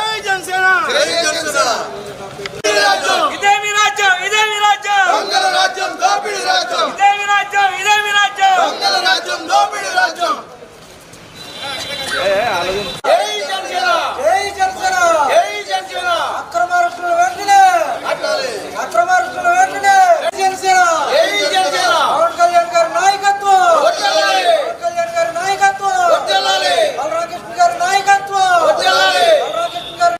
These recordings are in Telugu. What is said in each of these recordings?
జై జనసేన ఇదేమి రాజ్యం. ఇదేమి రాజ్యం. దొంగల రాజ్యం. దోపిడి రాజ్యం. ఇదేమి రాజ్యం ఇదేమి రాజ్యం. దొంగల రాజ్యం దోపిడి రాజ్యం జై జనసేన జై జనసేన జై జనసేన అక్రమార్కులు వెంటనే అట్టాలి అక్రమార్కులు వెంటనే జనసేన జై జనసేన పవన్ కళ్యాణ్ గారి నాయకత్వం వర్ధిల్లాలి. పవన్ కళ్యాణ్ గారి నాయకత్వం వర్ధిల్లాలి. బలరామకృష్ణ గారి నాయకత్వం వర్ధిల్లాలి. బలరామకృష్ణ గారి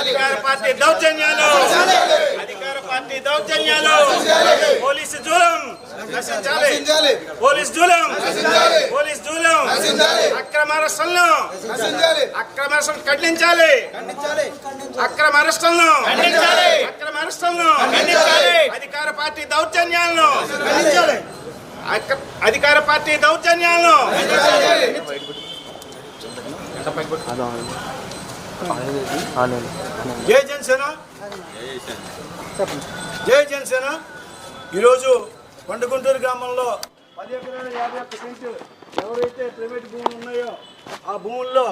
అధికార పార్టీ దౌర్జన్యాలు. అధికార పార్టీ దౌర్జన్యాలు. పోలీసు జూలం. నశించాలి. పోలీస్ జూలం. పోలీస్ జూలం. అక్రమ అరెస్టులను. అక్రమ అరెస్టులను ఖండించాలి. అక్రమ అరెస్టులను. అక్రమ అరెస్టులను. అధికార పార్టీ దౌర్జన్యాలను. అధికార పార్టీ దౌర్జన్యాలను. జై జనసేన. జై జనసేన. ఈరోజు కొండగుంటూరు గ్రామంలో పది ఎకరాల యాభై ఒక్క సెంటు ఎవరైతే ప్రైవేట్ భూములు ఉన్నాయో ఆ భూముల్లో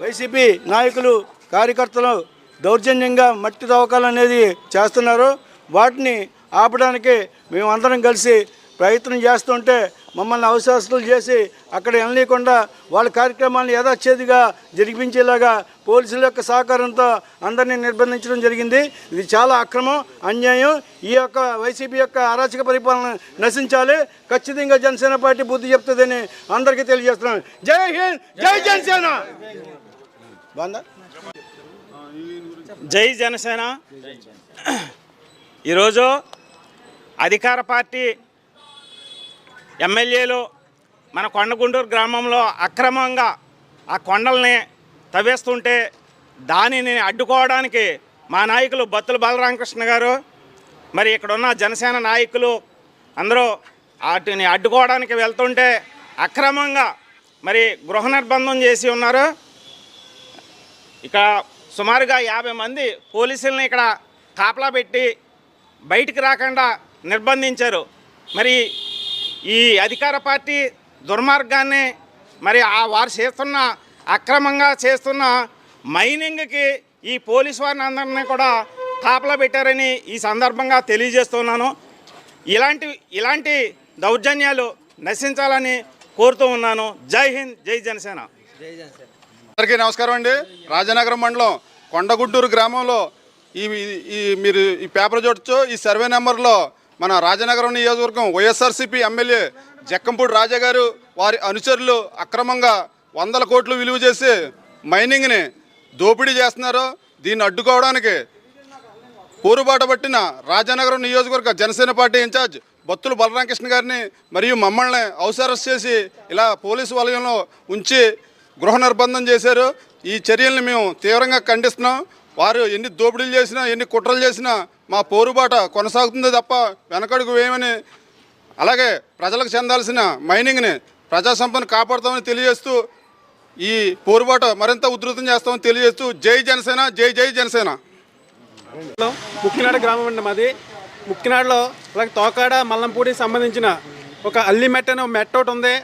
వైసీపీ నాయకులు కార్యకర్తలు దౌర్జన్యంగా మట్టి తవ్వకాలనేది చేస్తున్నారు. వాటిని ఆపడానికి మేమందరం కలిసి ప్రయత్నం చేస్తుంటే మమ్మల్ని అవశాసనలు చేసి అక్కడ వెళ్ళకుండా వాళ్ళ కార్యక్రమాలను యథాచ్ఛేదిగా జరిపించేలాగా పోలీసుల యొక్క సహకారంతో అందరినీ నిర్బంధించడం జరిగింది. ఇది చాలా అక్రమం అన్యాయం. ఈ యొక్క వైసీపీ యొక్క అరాచక పరిపాలన నశించాలి. ఖచ్చితంగా జనసేన పార్టీ బుద్ధి చెప్తుందని అందరికీ తెలియజేస్తున్నాం. జై హింద్ జై జనసేన! బాగుందా? జై జనసేన. ఈరోజు అధికార పార్టీ ఎమ్మెల్యేలు మన కొండగుంటూరు గ్రామంలో అక్రమంగా ఆ కొండల్ని తవ్వేస్తుంటే దానిని అడ్డుకోవడానికి మా నాయకులు బత్తుల బాలరామకృష్ణ గారు మరి ఇక్కడున్న జనసేన నాయకులు అందరూ వాటిని అడ్డుకోవడానికి వెళ్తుంటే అక్రమంగా మరి గృహ నిర్బంధం చేసి ఉన్నారు. ఇక సుమారుగా యాభై మంది పోలీసుల్ని ఇక్కడ కాపలా పెట్టి బయటికి రాకుండా నిర్బంధించారు. మరి ఈ అధికార పార్టీ దుర్మార్గాన్ని మరి ఆ వారు చేస్తున్న అక్రమంగా చేస్తున్న మైనింగ్కి ఈ పోలీసు వారిని అందరినీ కూడా కాపలా పెట్టారని ఈ సందర్భంగా తెలియజేస్తున్నాను. ఇలాంటి ఇలాంటి దౌర్జన్యాలు నశించాలని కోరుతూ ఉన్నాను. జై హింద్ జై జనసేన. అందరికీ నమస్కారం అండి. రాజనగరం మండలం కొండగుంటూరు గ్రామంలో ఈ మీరు ఈ పేపర్ చూడొచ్చు. ఈ సర్వే నెంబర్లో మన రాజనగరం నియోజకవర్గం వైఎస్ఆర్సీపీ ఎమ్మెల్యే జక్కంపూడి రాజా గారు వారి అనుచరులు అక్రమంగా వందల కోట్లు విలువ చేసి మైనింగ్ని దోపిడీ చేస్తున్నారు. దీన్ని అడ్డుకోవడానికి పోరుబాట పట్టిన రాజానగరం నియోజకవర్గ జనసేన పార్టీ ఇన్ఛార్జ్ బొత్తులు బలరామకృష్ణ గారిని మరియు మమ్మల్ని అవసరస్ చేసి ఇలా పోలీసు వలయంలో ఉంచి గృహ నిర్బంధం చేశారు. ఈ చర్యల్ని మేము తీవ్రంగా ఖండిస్తున్నాం. వారు ఎన్ని దోపిడీలు చేసినా ఎన్ని కుట్రలు చేసినా మా పోరుబాట కొనసాగుతుంది తప్ప వెనకడుగు వేయమని అలాగే ప్రజలకు చెందాల్సిన మైనింగ్ని ప్రజా సంపదను కాపాడుతామని తెలియజేస్తూ ఈ పోరుబాట మరింత ఉధృతం చేస్తామని తెలియజేస్తూ జై జనసేన జై జై జనసేన. ముక్కినాడ గ్రామం అండి మాది. ముక్కినాడలో అలాగే తోకాడ మల్లంపూడికి సంబంధించిన ఒక అల్లి మెట్ట అనే మెట్ట ఒకటి ఉంది.